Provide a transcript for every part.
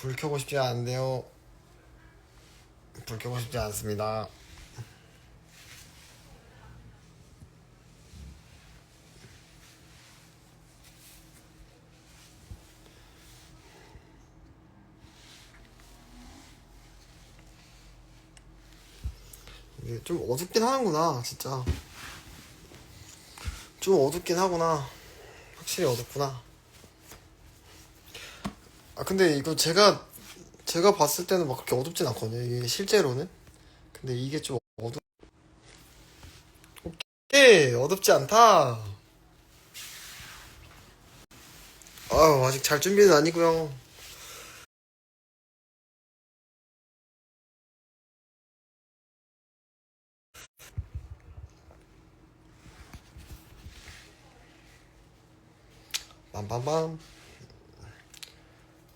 불 켜고 싶지 않은데요. 불 켜고 싶지 않습니다. 좀 어둡긴 하는구나, 진짜. 좀 어둡긴 하구나. 확실히 어둡구나. 아, 근데 이거 제가, 제가 봤을 때는 막 그렇게 어둡진 않거든요. 이게 실제로는. 근데 이게 좀 어둡, 오케이, 어둡지 않다. 아유, 아직 잘 준비는 아니고요. 빰빰빰.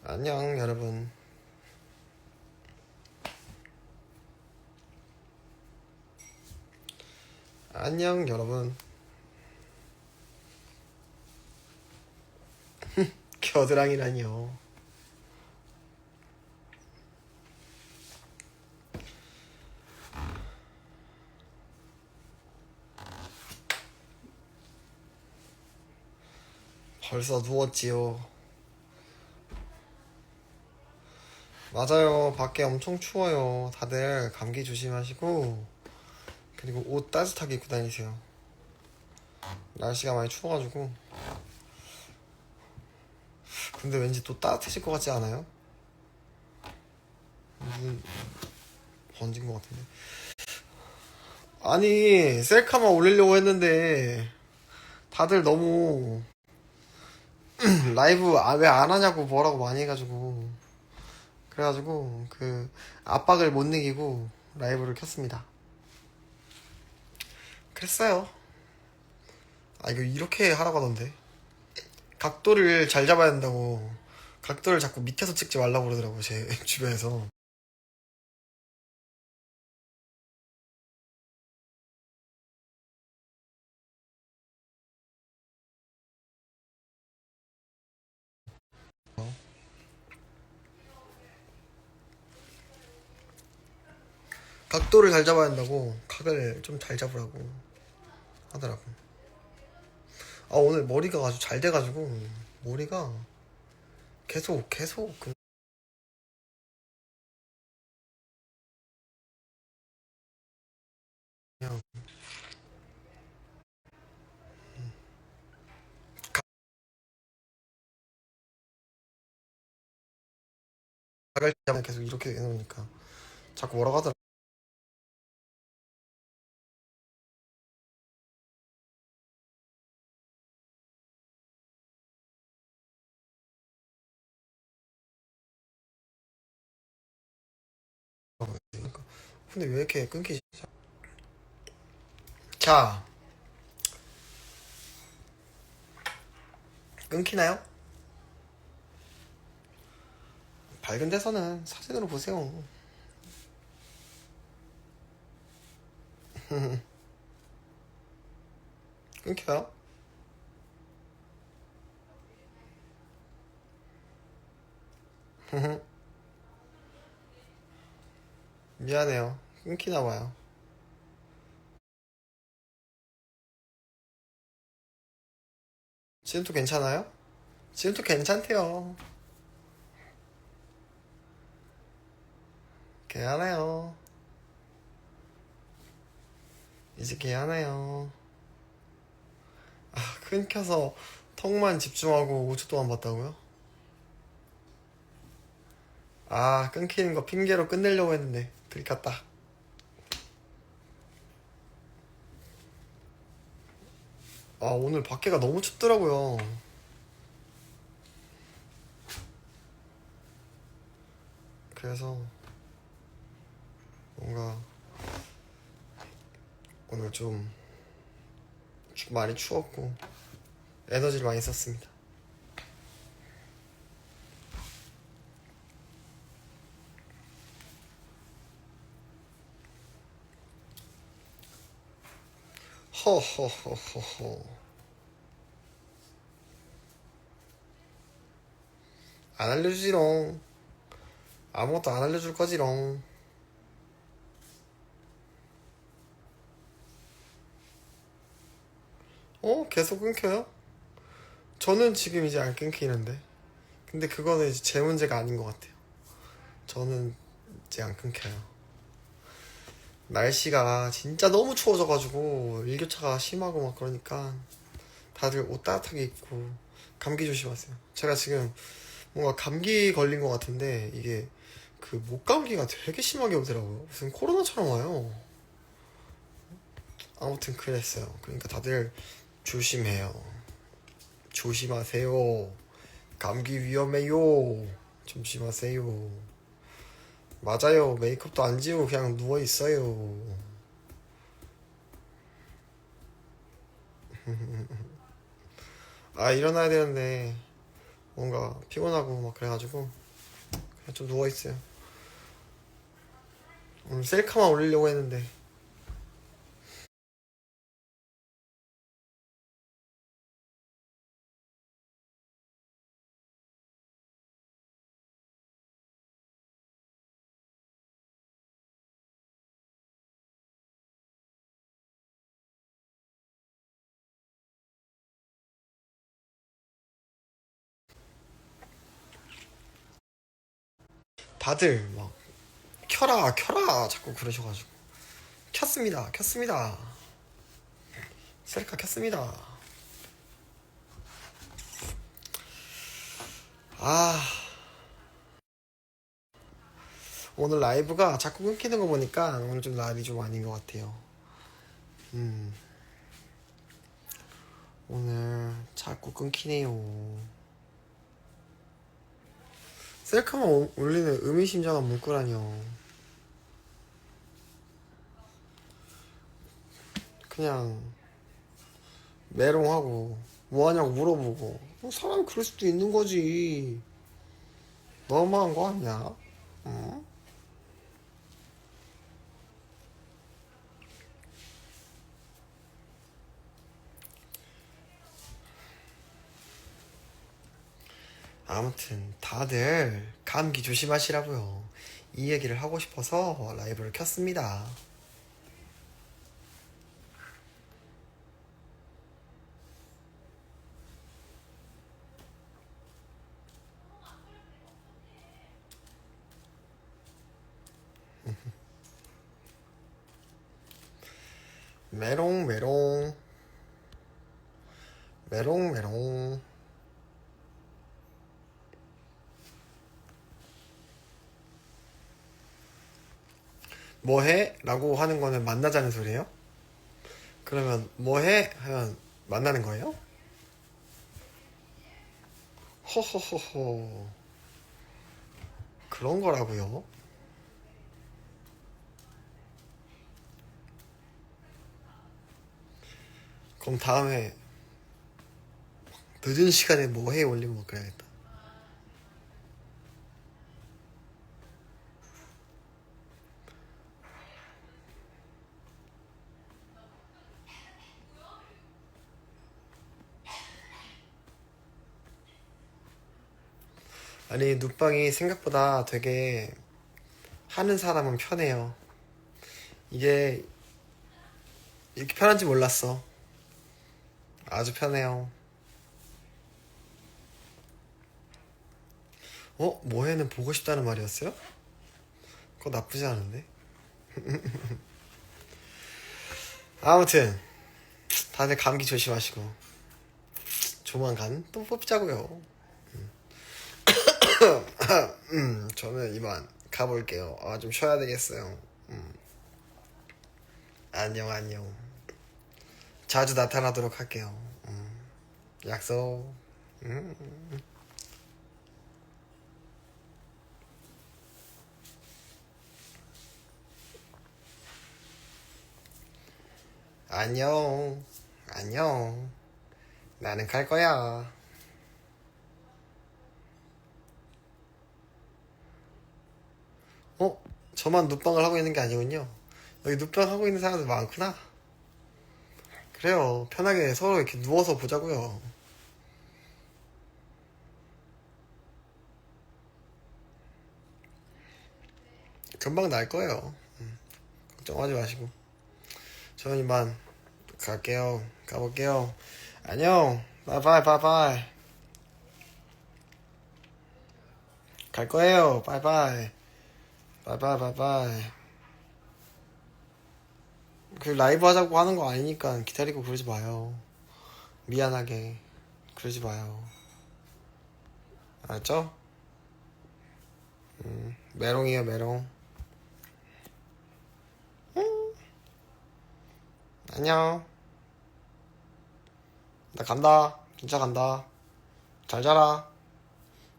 안녕, 여러분. 안녕, 여러분. 겨드랑이라니요. 벌써 누웠지요. 맞아요. 밖에 엄청 추워요. 다들 감기 조심하시고, 그리고 옷 따뜻하게 입고 다니세요. 날씨가 많이 추워가지고. 근데 왠지 또 따뜻해질 것 같지 않아요? 눈 번진 것 같은데. 아니, 셀카만 올리려고 했는데, 다들 너무, 라이브 아, 왜 안 하냐고 뭐라고 많이 해가지고. 그래가지고, 그, 압박을 못 이기고, 라이브를 켰습니다. 그랬어요. 아, 이거 이렇게 하라고 하던데. 각도를 잘 잡아야 된다고. 각도를 자꾸 밑에서 찍지 말라고 그러더라고, 제 주변에서. 각도를 잘 잡아야 한다고. 각을 좀 잘 잡으라고 하더라고. 아, 오늘 머리가 아주 잘 돼가지고, 머리가 계속, 계속, 그- 그냥, 각을 잡으면 계속 이렇게 해놓으니까. 자꾸 뭐라고 하더라. 근데 왜 이렇게 끊기지? 자, 끊기나요? 밝은 데서는 사진으로 보세요. 끊겨요? 미안해요. 끊기나 봐요. 지금도 괜찮아요? 지금도 괜찮대요. 개하나요. 이제 개하나요. 아, 끊겨서 턱만 집중하고 5초 동안 봤다고요? 아, 끊기는 거 핑계로 끝내려고 했는데 들켰다. 아, 오늘 밖에가 너무 춥더라고요. 그래서 뭔가 오늘 좀 추- 많이 추웠고 에너지를 많이 썼습니다. 허허허허허 안 알려주지롱 아무것도 안 알려줄 거지롱. 어? 계속 끊겨요? 저는 지금 이제 안 끊기는데. 근데 그거는 이제 제 문제가 아닌 것 같아요. 저는 이제 안 끊겨요. 날씨가 진짜 너무 추워져가지고 일교차가 심하고 막 그러니까 다들 옷 따뜻하게 입고 감기 조심하세요. 제가 지금 뭔가 감기 걸린 것 같은데 이게 그 목감기가 되게 심하게 오더라고요. 무슨 코로나처럼 와요. 아무튼 그랬어요. 그러니까 다들 조심해요. 조심하세요. 감기 위험해요. 조심하세요. 맞아요. 메이크업도 안 지우고 그냥 누워 있어요. 아 일어나야 되는데 뭔가 피곤하고 막 그래가지고 그냥 좀 누워 있어요. 오늘 셀카만 올리려고 했는데 다들 막 켜라 켜라 자꾸 그러셔가지고. 켰습니다 켰습니다. 셀카 켰습니다. 아. 오늘 라이브가 자꾸 끊기는 거 보니까 오늘 좀 날이 좀 아닌 것 같아요. 음. 오늘 자꾸 끊기네요 셀카만 오- 올리는 의미심장한 문구라뇨. 그냥 메롱하고 뭐하냐고 물어보고 어, 사람이 그럴 수도 있는 거지. 너무한 거 아니야? 응? 아무튼 다들 감기 조심하시라고요. 이 얘기를 하고 싶어서 라이브를 켰습니다. 메롱 메롱 메롱 메롱 뭐해? 라고 하는 거는 만나자는 소리예요? 그러면 뭐해? 하면 만나는 거예요? 허허허허 그런 거라고요? 그럼 다음에 늦은 시간에 뭐해 올리면 뭐 그래야겠다 아니 눕방이 생각보다 되게 하는 사람은 편해요. 이게 이렇게 편한지 몰랐어. 아주 편해요. 어? 뭐해는 보고 싶다는 말이었어요? 그거 나쁘지 않은데? 아무튼 다들 감기 조심하시고 조만간 또 뽑자고요 음, 저는 이만 가볼게요. 아, 좀 쉬어야 되겠어요. 음. 안녕, 안녕. 자주 나타나도록 할게요. 음. 약속. 음. 안녕. 안녕. 나는 갈 거야. 어? 저만 눕방을 하고 있는 게 아니군요. 여기 눕방 하고 있는 사람들 많구나. 그래요. 편하게 서로 이렇게 누워서 보자고요. 금방 날 거예요. 음, 걱정하지 마시고. 저는 이만 갈게요. 가볼게요. 안녕. 바이바이, 바이바이. 갈 거예요. 바이바이. 바이바이, 바이바이. 그 라이브 하자고 하는 거 아니니까 기다리고 그러지 마요. 미안하게. 그러지 마요. 알았죠? 음, 메롱이에요, 메롱. 음. 안녕. 나 간다. 진짜 간다. 잘 자라.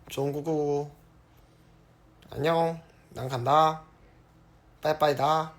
좋은 구구. 안녕. 난 간다. 빠이빠이다.